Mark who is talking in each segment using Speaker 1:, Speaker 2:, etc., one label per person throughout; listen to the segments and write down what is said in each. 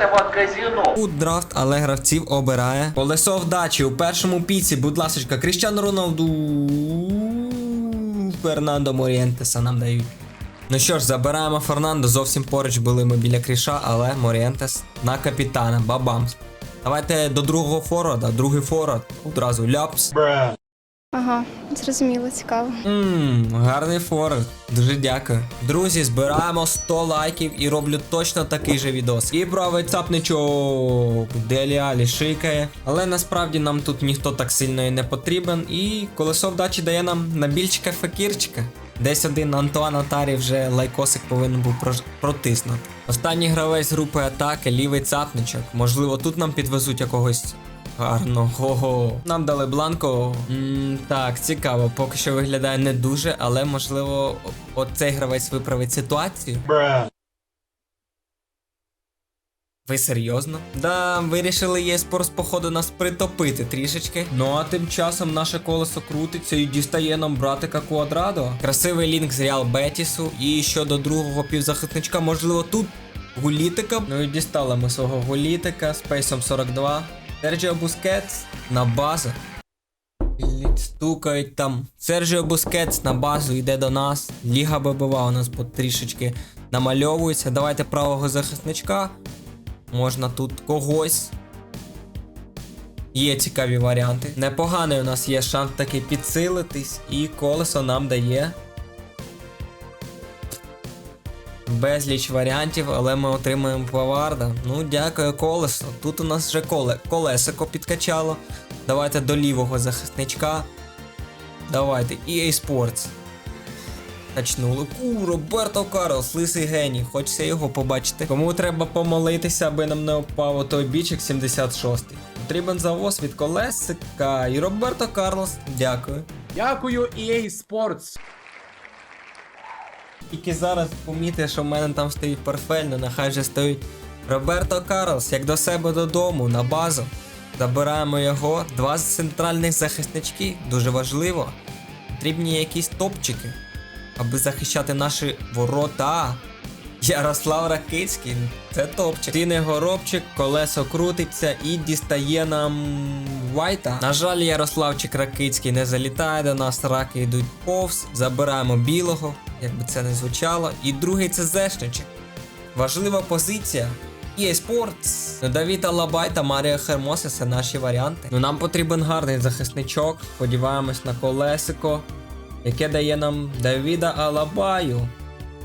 Speaker 1: этого казино.
Speaker 2: Тут драфт, але гравців обирає. Колесо вдачі у першому піці, будь ласка, Кріштіану Роналду. Фернандо Морієнтеса нам дають. Ну що ж, забираємо Фернандо. Зовсім поруч були ми біля кріша, але Морієнтес на капітана. Бабам. Давайте до другого форварда. Другий форвард. Одразу ляпс.
Speaker 3: Ага, зрозуміло, цікаво.
Speaker 2: Ммм, гарний форвард. Дуже дякую. Друзі, збираємо 100 лайків і роблю точно такий же відос. І правий цапничок Делі Алі шикає. Але насправді нам тут ніхто так сильно і не потрібен. І колесо вдачі дає нам набільчика факірчика. Десь один Антуан Атарі вже лайкосик повинен був протиснути. Останній гравець групи атаки, лівий цапничок. Можливо, тут нам підвезуть якогось гарного. Нам дали бланко. м так, цікаво. Поки що виглядає не дуже, але можливо, оцей гравець виправить ситуацію. Ви серйозно? Да, вирішили ЄСпорс, походу, нас притопити трішечки. Ну а тим часом наше колесо крутиться і дістає нам братика Квадрадо. Красивий лінк з Реал Бетісу. І щодо другого півзахисничка, можливо, тут гулітика. Ну і дістали ми свого гулітика з пейсом 42. Серджіо Бускетс на базу. Стукають там. Серджіо Бускетс на базу йде до нас. Ліга ББВ у нас потрішечки намальовується. Давайте правого захисничка. Можна тут когось. Є цікаві варіанти. Непоганий у нас є шанс таки підсилитись, і колесо нам дає. Безліч варіантів, але ми отримаємо Паварда. Ну, дякую, колесо. Тут у нас вже коле... колесико підкачало. Давайте до лівого захисничка. Давайте, EA Sports. Качнули. У, Роберто Карлос, лисий геній. Хочеться його побачити. Кому треба помолитися, аби нам не впав отой бічик 76. Потрібен завоз від колесика. І Роберто Карлос. Дякую.
Speaker 4: Дякую EA Sports.
Speaker 2: Тільки зараз помітив, що в мене там стоїть портфель, ну нехай вже стоїть Роберто Карлос, як до себе додому, на базу. Забираємо його. Два центральних захиснички, дуже важливо. Потрібні якісь топчики, аби захищати наші ворота. Ярослав Ракицький, це топчик. Тине горобчик, колесо крутиться і дістає нам Вайта. На жаль, Ярославчик Ракицький не залітає до нас, раки йдуть повз. Забираємо білого, як би це не звучало. І другий це Зешничик. Важлива позиція. EA Sports. Ну, Алабай та Марія Хермоса це наші варіанти. Ну нам потрібен гарний захисничок. Сподіваємось на колесико, яке дає нам Давіда Алабаю.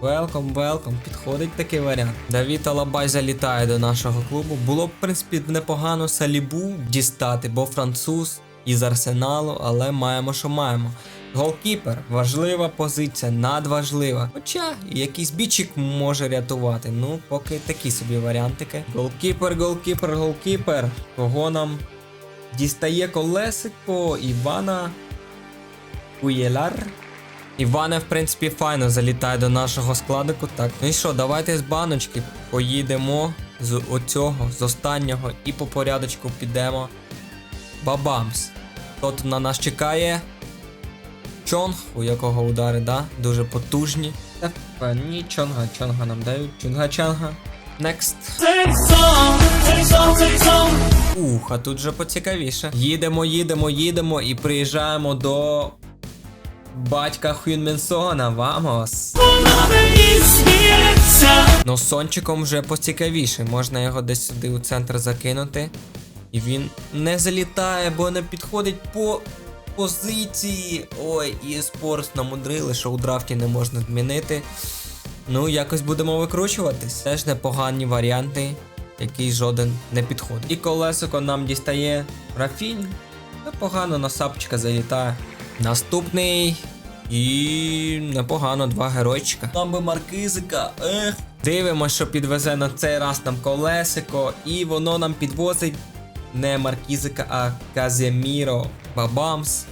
Speaker 2: Велком, велком, підходить такий варіант. Давід Алабай залітає до нашого клубу. Було б, в принципі, непогано Салібу дістати, бо француз із арсеналу, але маємо, що маємо. Голкіпер, важлива позиція, надважлива. Хоча якийсь бічик може рятувати. Ну, поки такі собі варіантики. Голкіпер, голкіпер, голкіпер. Кого нам дістає колесико Івана Уєлар. Іване, в принципі, файно залітає до нашого складику. Так, ну і що, давайте з баночки поїдемо з оцього, з останнього, і по порядочку підемо. Бабамс. Хто тут на нас чекає? Чонг, у якого удари, да? Дуже потужні. Та ні, чонга, чонга нам дають. Чонга чанга. Next. Ух, а тут же поцікавіше. Їдемо, їдемо, їдемо і приїжджаємо до батька Хюнменсона, вамос. Ну, сончиком вже поцікавіше. Можна його десь сюди у центр закинути. І він не залітає, бо не підходить по позиції. Ой, і спорт намудрили, що у драфті не можна змінити. Ну, якось будемо викручуватись. Теж непогані варіанти, який жоден не підходить. І колесико нам дістає Рафінь. Непогано на сапчика залітає. Наступний. І непогано, два геройчика. Там би маркизика. Ех. Дивимося, що підвезе на цей раз нам колесико. І воно нам підвозить не Маркізика, а Каземіро Бабамс.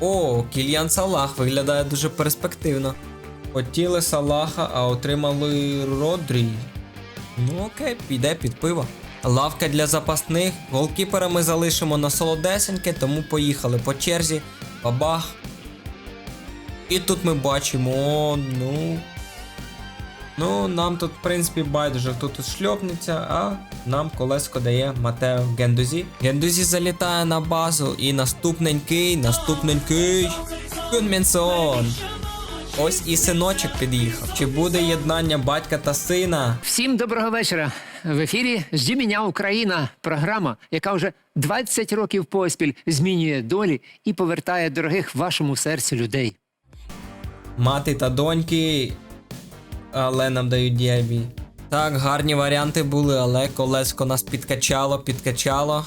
Speaker 2: О, Кільян Салах виглядає дуже перспективно. Хотіли Салаха, а отримали Родрі. Ну окей, піде під пиво. Лавка для запасних. Голкіпера ми залишимо на солодесеньке, тому поїхали по черзі. Бабах. І тут ми бачимо, ну. Ну, нам тут, в принципі, байдуже хто тут шльопнеться, а нам колеско дає Матео Гендузі. Гендузі залітає на базу і наступненький, наступненький. Кюнмінсон. Ось і синочок під'їхав. Чи буде єднання батька та сина?
Speaker 1: Всім доброго вечора. В ефірі «Жді мене Україна. Програма, яка вже 20 років поспіль змінює долі і повертає дорогих вашому серцю людей.
Speaker 2: Мати та доньки, але нам дають діабі. Так, гарні варіанти були, але колеско нас підкачало, підкачало.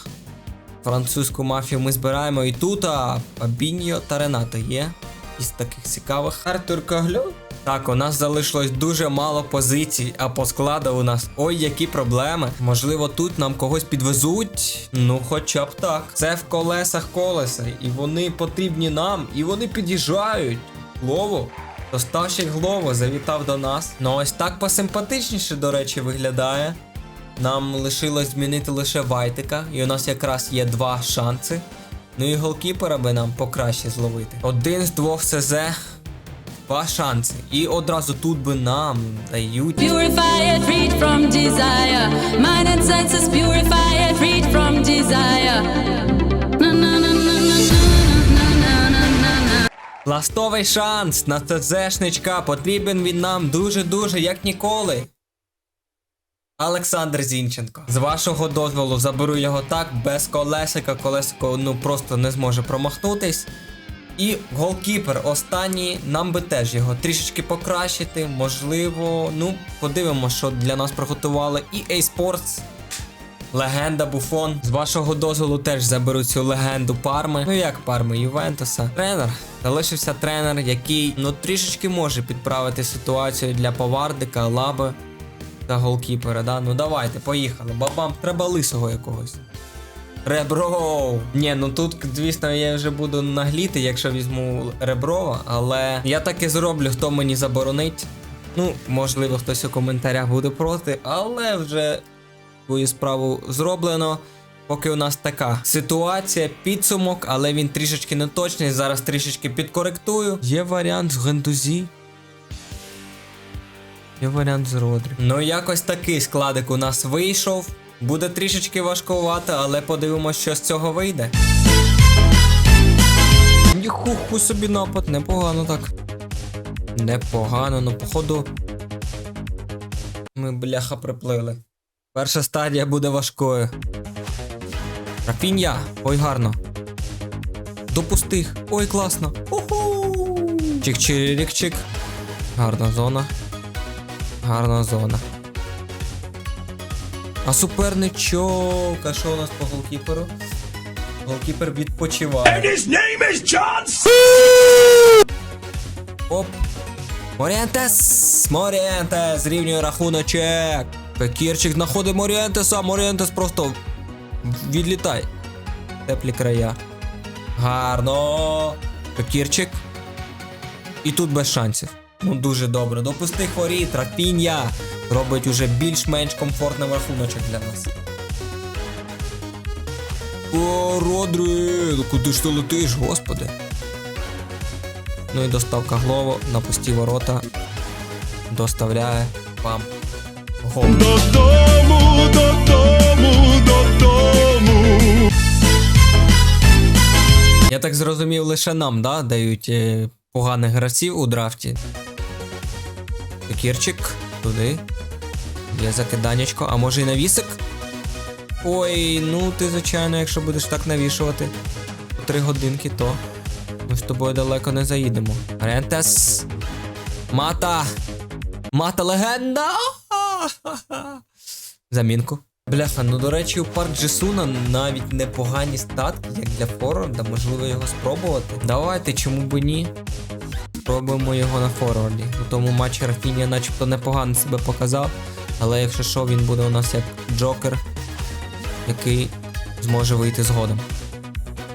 Speaker 2: Французьку мафію ми збираємо і тут, а Фабіньо та Ренато є. Із таких цікавих. Артур Коглю. Так, у нас залишилось дуже мало позицій, а по складу у нас ой, які проблеми. Можливо, тут нам когось підвезуть. Ну, хоча б так. Це в колесах колеса, і вони потрібні нам, і вони під'їжджають. Глово. Доставщик Глово завітав до нас. Ну ось так посимпатичніше, до речі, виглядає. Нам лишилось змінити лише Вайтика, і у нас якраз є два шанси. Ну і голкіпера би нам покраще зловити. Один з двох СЗ. Два шанси. І одразу тут би нам дають.
Speaker 5: Purified, freed from desire. Mind and senses purified, freed from desire.
Speaker 2: Ластовий шанс на ЦЗшничка. Потрібен він нам дуже-дуже, як ніколи. Олександр Зінченко. З вашого дозволу заберу його так, без колесика. Колесико ну просто не зможе промахнутись. І голкіпер останній, нам би теж його трішечки покращити. Можливо, ну, подивимося, що для нас приготували. І Sports. Легенда Буфон. З вашого дозволу теж заберу цю легенду Парми. Ну як Парми, Ювентуса. Тренер. Залишився тренер, який ну трішечки може підправити ситуацію для повардика, лаби та голкіпера. Да? Ну давайте, поїхали. Бабам, треба лисого якогось. Ребро! Ні, ну тут, звісно, я вже буду нагліти, якщо візьму Реброва, але я так і зроблю, хто мені заборонить. Ну, можливо, хтось у коментарях буде проти, але вже свою справу зроблено. Поки у нас така ситуація, підсумок, але він трішечки неточний. Зараз трішечки підкоректую. Є варіант з Гендузі. Є варіант з Родрі. Ну, якось такий складик у нас вийшов. Буде трішечки важкувато, але подивимось, що з цього вийде. Ніхуху собі напад, непогано так. Непогано, ну походу. Ми бляха приплили. Перша стадія буде важкою. Рафінья. Ой, гарно. Допустих. Ой, класно. Уху. Чик-чирік-чик. Гарна зона. Гарна зона. А суперничок. А що у нас по голкіперу? Голкіпер відпочиває. And his name is John Оп. Морієнтес! Морієнтес! Зрівнює рахуночек. Пекірчик знаходить Морієнтеса. Морієнтес просто відлітай. Теплі края. Гарно. Пекірчик. І тут без шансів. Ну дуже добре. Допусти хворіт, Рафінья. Робить уже більш-менш комфортний рахуночок для нас. О, Родрі, ну куди ж ти летиш, господи? Ну і доставка Глово на пусті ворота доставляє вам гол.
Speaker 6: Додому, додому, додому.
Speaker 2: Я так зрозумів, лише нам, да, дають е, поганих гравців у драфті. Кірчик, туди. Є закиданечко, а може і навісик? Ой, ну ти, звичайно, якщо будеш так навішувати по три годинки, то ми з тобою далеко не заїдемо. Рентес. Мата! Мата легенда! Замінку. Бляха, ну до речі, у парк Джесуна навіть непогані статки, як для форварда, можливо його спробувати. Давайте, чому б ні? Спробуємо його на форварді. У тому матчі Рафінія начебто непогано себе показав. Але якщо що, він буде у нас як Джокер, який зможе вийти згодом.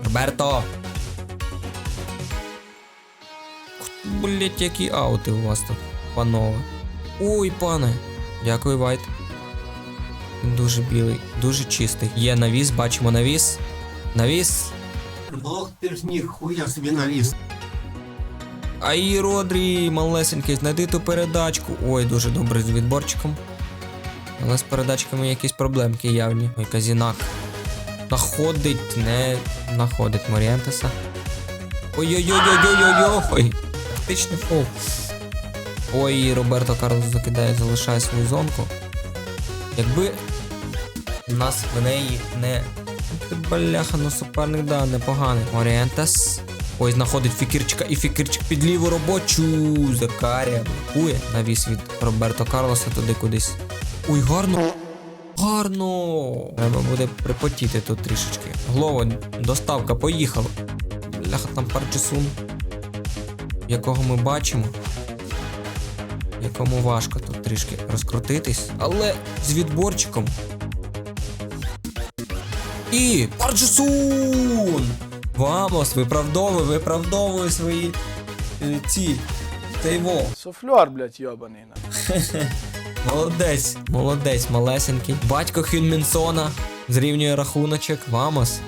Speaker 2: Роберто! Блять, які аути у вас тут, панове. Ой, пане. Дякую, Вайт. Він дуже білий, дуже чистий. Є навіс, бачимо навіс. Навіс.
Speaker 7: Ох ти ж ніхуя собі наліз.
Speaker 2: Ай, Родрі, малесенький, знайди ту передачку. Ой, дуже добре з відборчиком. Але з передачками якісь проблемки явні. Ой, Казінак. Находить, не находить Морієнтеса. Ой-ой-ой-ой-ой-ой-ой. Тактичний фол. Ой, Роберто Карлос закидає, залишає свою зонку. Якби нас в неї не. Бляха, ну суперник, да, непоганий. Орієнтес. Ой, знаходить фікірчика і фікірчик під ліву робочу. Закарія блокує. Навіс від Роберто Карлоса туди кудись. Ой, гарно. Гарно. Треба буде припотіти тут трішечки. Глово, доставка, поїхала. Бляха, там Парчесун. Якого ми бачимо. Якому важко тут трішки розкрутитись. Але з відборчиком. І Парджесун! Вамос, виправдовуй, виправдовуй свої е, ці. Цей во.
Speaker 7: Суфлер, блядь, йобаний.
Speaker 2: Молодець, молодець, малесенький. Батько Хюнмінсона зрівнює рахуночок. Вамос.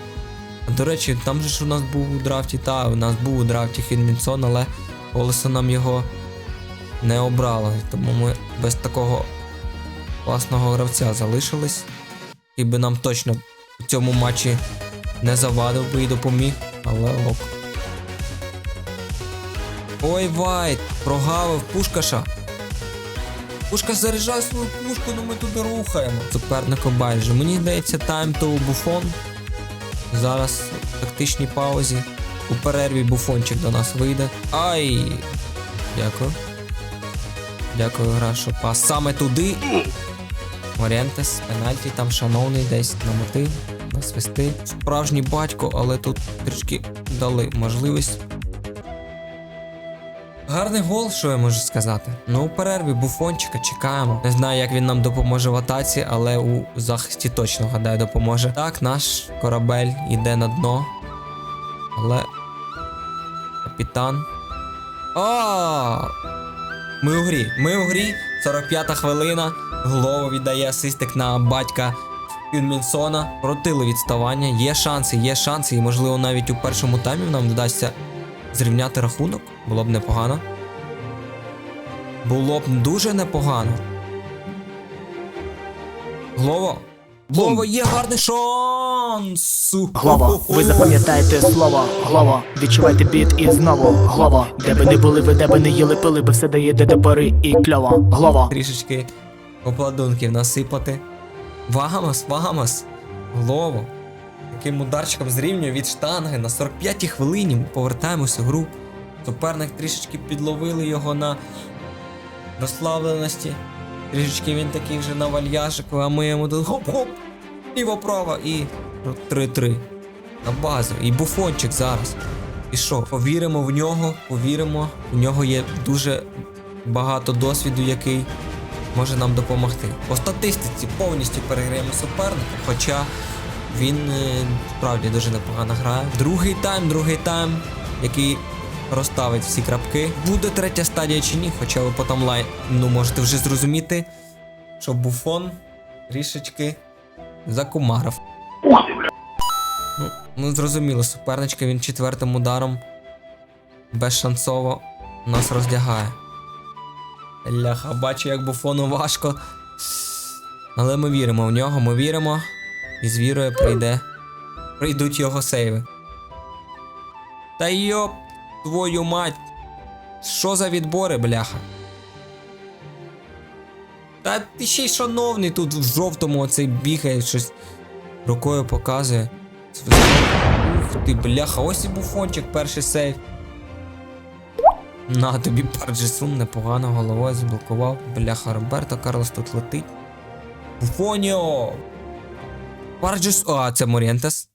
Speaker 2: До речі, там же ж у нас був у драфті, та у нас був у драфті Хюнмінсон, але колесо нам його не обрало. Тому ми без такого класного гравця залишились. І би нам точно у цьому матчі не завадив би і допоміг, але ок. Ой, Вайт, прогавив Пушкаша. Пушка заряджає свою пушку, ну ми туди рухаємо. Супернику байдуже. Мені здається, тайм то буфон. Зараз в тактичній паузі. У перерві буфончик до нас вийде. Ай! Дякую. Дякую, гра, що пас. Саме туди. Морєнтес, пенальті там шановний десь на мети, на свисти. Справжній батько, але тут трішки дали можливість. Гарний гол, що я можу сказати. Ну, у перерві буфончика чекаємо. Не знаю, як він нам допоможе в атаці, але у захисті точно гадаю допоможе. Так, наш корабель йде на дно. Але. Капітан. А! Ми у грі. Ми у грі. 45-та хвилина. Голову віддає асистик на батька Юнмінсона. Протили відставання. Є шанси, є шанси, і можливо навіть у першому таймі нам вдасться зрівняти рахунок. Було б непогано. Було б дуже непогано. Глово. Глово, є гарний шанс.
Speaker 8: Глава, ви запам'ятаєте слово, глава, відчувайте біт і знову, глава, де би не були ви, де би не їли, пили, ви все даєте до пори і кльово, глава.
Speaker 2: Трішечки обладунків насипати. Вагамос, вагамос. Глово. Таким ударчиком зрівнює від штанги на 45-й хвилині. Ми повертаємося в гру. Суперник трішечки підловили його на розслабленості. Трішечки він такий вже на вальяжику, а ми йому тут хоп-хоп. Ліво-право і 3-3. На базу. І буфончик зараз. І що? Повіримо в нього, повіримо. У нього є дуже багато досвіду, який може нам допомогти. По статистиці повністю переграємо суперника, хоча він е, справді дуже непогано грає. Другий тайм, другий тайм, який розставить всі крапки. Буде третя стадія чи ні, хоча ви по таймлайну ну, можете вже зрозуміти, що буфон трішечки закумарив. Ну, ну, зрозуміло, суперничка він четвертим ударом безшансово нас роздягає. Ляха, бачу, як буфону важко. Але ми віримо в нього, ми віримо. І з вірою прийде. Прийдуть його сейви. Та йоп, твою мать. Що за відбори, бляха? Та ти ще й шановний тут в жовтому оцей бігає, щось рукою показує. Ух ти, бляха, ось і буфончик, перший сейв. На тобі Парджесун непогано головою заблокував. Бляха Роберто Карлос тут летить. Буфоніо! Парджес. А, це Морєнтес.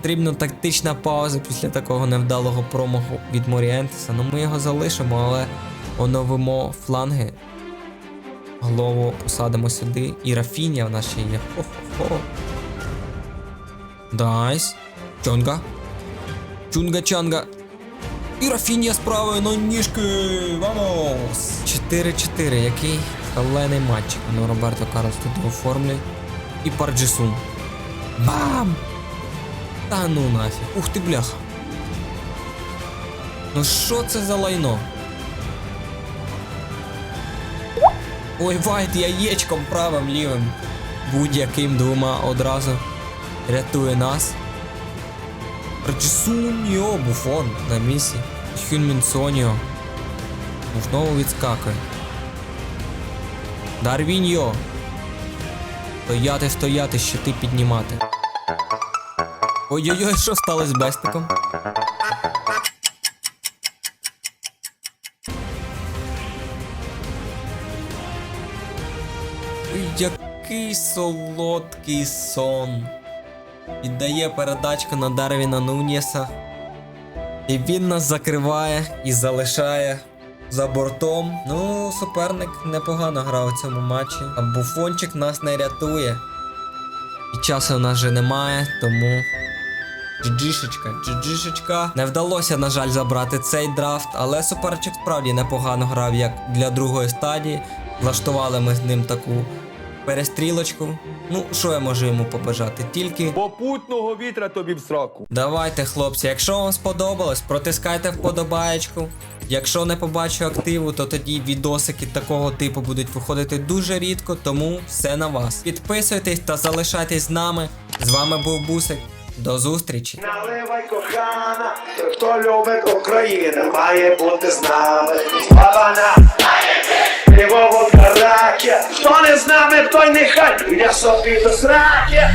Speaker 2: Потрібна тактична пауза після такого невдалого промаху від Морієнтеса. Ну ми його залишимо, але оновимо фланги. Голову посадимо сюди. І Рафінія в нас ще є. Хо-хо-хо. Дайс. Чонга. Чунга-чанга. І Рафінія з на ніжки. Вамос! 4-4. Який шалений матч. Ну, Роберто Карлос тут оформлює. І Парджесун. Бам! Та ну нафіг. Ух ти бляха. Ну що це за лайно? Ой, Вайт яєчком правим лівим. Будь-яким двома одразу рятує нас. Раджісуньо, Буфон на місці. Хюнмін Соніо. Знову відскакує. Дарвіньо. Стояти, стояти, щити піднімати. Ой-ой-ой, що сталося з бестиком? Який солодкий сон. Віддає передачку на Дарвіна Нунєса. І він нас закриває і залишає за бортом. Ну, суперник непогано грав у цьому матчі. А буфончик нас не рятує. І часу в нас вже немає, тому. Джиджишечка, джиджишечка. Не вдалося, на жаль, забрати цей драфт, але суперчик справді непогано грав як для другої стадії. Влаштували ми з ним таку перестрілочку. Ну, що я можу йому побажати? Тільки
Speaker 6: Попутного вітра тобі в сраку.
Speaker 2: Давайте, хлопці, якщо вам сподобалось, протискайте вподобаєчку. Якщо не побачу активу, то тоді відосики такого типу будуть виходити дуже рідко, тому все на вас. Підписуйтесь та залишайтесь з нами. З вами був Бусик. До зустрічі!
Speaker 9: Наливай кохана, той, хто любить Україну, має бути з нами. Бабана, Львово караке, хто не з нами, той нехай, я собі до сраки.